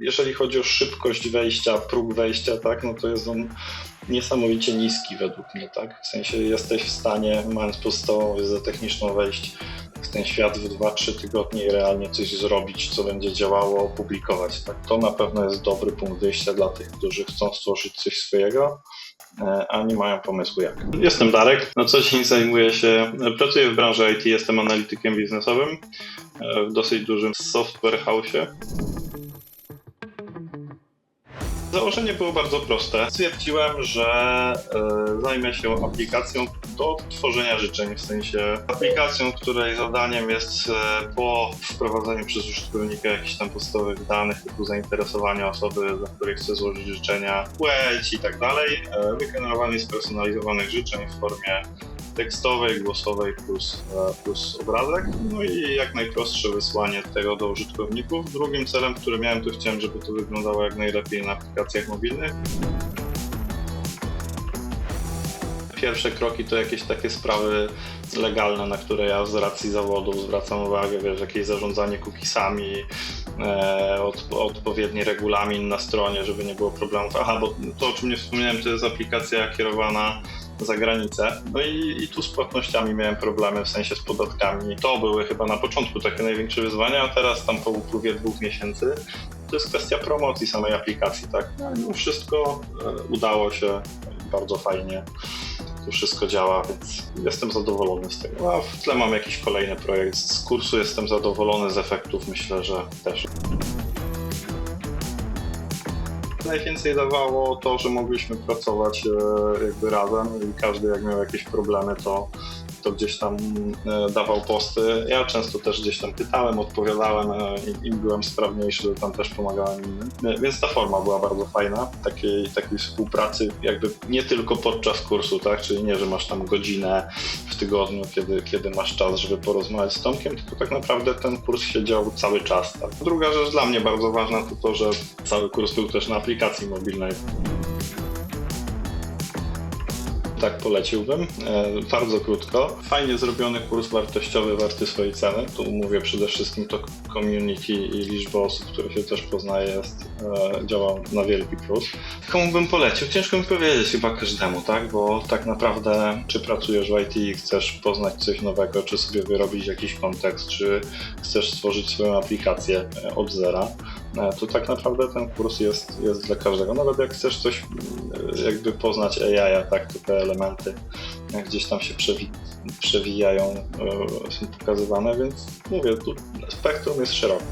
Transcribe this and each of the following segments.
jeżeli chodzi o szybkość wejścia, próg wejścia, tak, no to jest on niesamowicie niski według mnie, tak? W sensie jesteś w stanie, mając podstawową wiedzę techniczną, wejść w ten świat w 2-3 tygodnie i realnie coś zrobić, co będzie działało, opublikować. Tak? To na pewno jest dobry punkt wyjścia dla tych, którzy chcą stworzyć coś swojego, e, a nie mają pomysłu jak. Jestem Darek, na co dzień zajmuję się, pracuję w branży IT, jestem analitykiem biznesowym e, w dosyć dużym software house'ie. Założenie było bardzo proste. Stwierdziłem, że e, zajmę się aplikacją do tworzenia życzeń, w sensie aplikacją, której zadaniem jest e, po wprowadzeniu przez użytkownika jakichś tam podstawowych danych typu zainteresowania osoby, dla której chce złożyć życzenia, płeć i tak dalej, e, wygenerowanie spersonalizowanych życzeń w formie tekstowej, głosowej plus, e, plus obrazek. No i jak najprostsze wysłanie tego do użytkowników. Drugim celem, który miałem, to chciałem, żeby to wyglądało jak najlepiej na aplikacjach mobilnych. Pierwsze kroki to jakieś takie sprawy legalne, na które ja z racji zawodu zwracam uwagę, wiesz, jakieś zarządzanie cookiesami, e, od, odpowiedni regulamin na stronie, żeby nie było problemów. Aha, bo to o czym nie wspomniałem, to jest aplikacja kierowana za granicę. No i, i tu z płatnościami miałem problemy, w sensie z podatkami. To były chyba na początku takie największe wyzwania, a teraz tam po upływie dwóch miesięcy to jest kwestia promocji samej aplikacji, tak? No, wszystko e, udało się bardzo fajnie. To wszystko działa, więc jestem zadowolony z tego. A w tle mam jakiś kolejny projekt. Z kursu jestem zadowolony, z efektów myślę, że też. Najwięcej dawało to, że mogliśmy pracować e, jakby razem i każdy jak miał jakieś problemy, to, to gdzieś tam e, dawał posty. Ja często też gdzieś tam pytałem, odpowiadałem, e, im- im byłem sprawniejszy, tam też pomagałem innym. Więc ta forma była bardzo fajna, takiej, takiej współpracy jakby nie tylko podczas kursu, tak, czyli nie, że masz tam godzinę tygodniu, kiedy, kiedy masz czas, żeby porozmawiać z Tomkiem, tylko tak naprawdę ten kurs się dział cały czas. Tak. Druga rzecz dla mnie bardzo ważna to to, że cały kurs był też na aplikacji mobilnej. Tak poleciłbym. E, bardzo krótko. Fajnie zrobiony kurs wartościowy, warty swojej ceny. Tu mówię przede wszystkim to community i liczba osób, które się też poznaje jest, e, działa na wielki plus. Komu bym polecił? Ciężko mi powiedzieć chyba każdemu, tak? Bo tak naprawdę czy pracujesz w IT i chcesz poznać coś nowego, czy sobie wyrobić jakiś kontekst, czy chcesz stworzyć swoją aplikację e, od zera, to tak naprawdę ten kurs jest, jest dla każdego. Nawet jak chcesz coś e, jakby poznać AI, tak, to te elementy e, gdzieś tam się przewi- przewijają, e, są pokazywane, więc mówię, tu spektrum jest szerokie.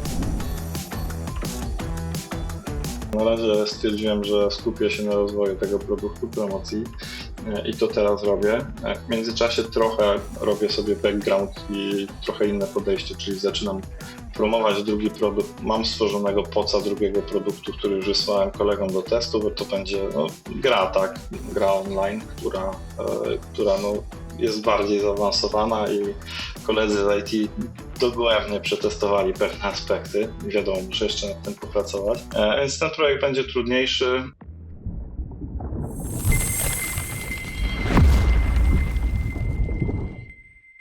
Na razie stwierdziłem, że skupię się na rozwoju tego produktu, promocji e, i to teraz robię. E, W międzyczasie trochę robię sobie background i trochę inne podejście, czyli zaczynam promować drugi produkt. Mam stworzonego poca drugiego produktu, który już wysłałem kolegom do testu, bo to będzie no, gra, tak, gra online, która, e, która no, jest bardziej zaawansowana i koledzy z IT dogłębnie przetestowali pewne aspekty. Wiadomo, muszę jeszcze nad tym popracować. E, więc ten projekt będzie trudniejszy.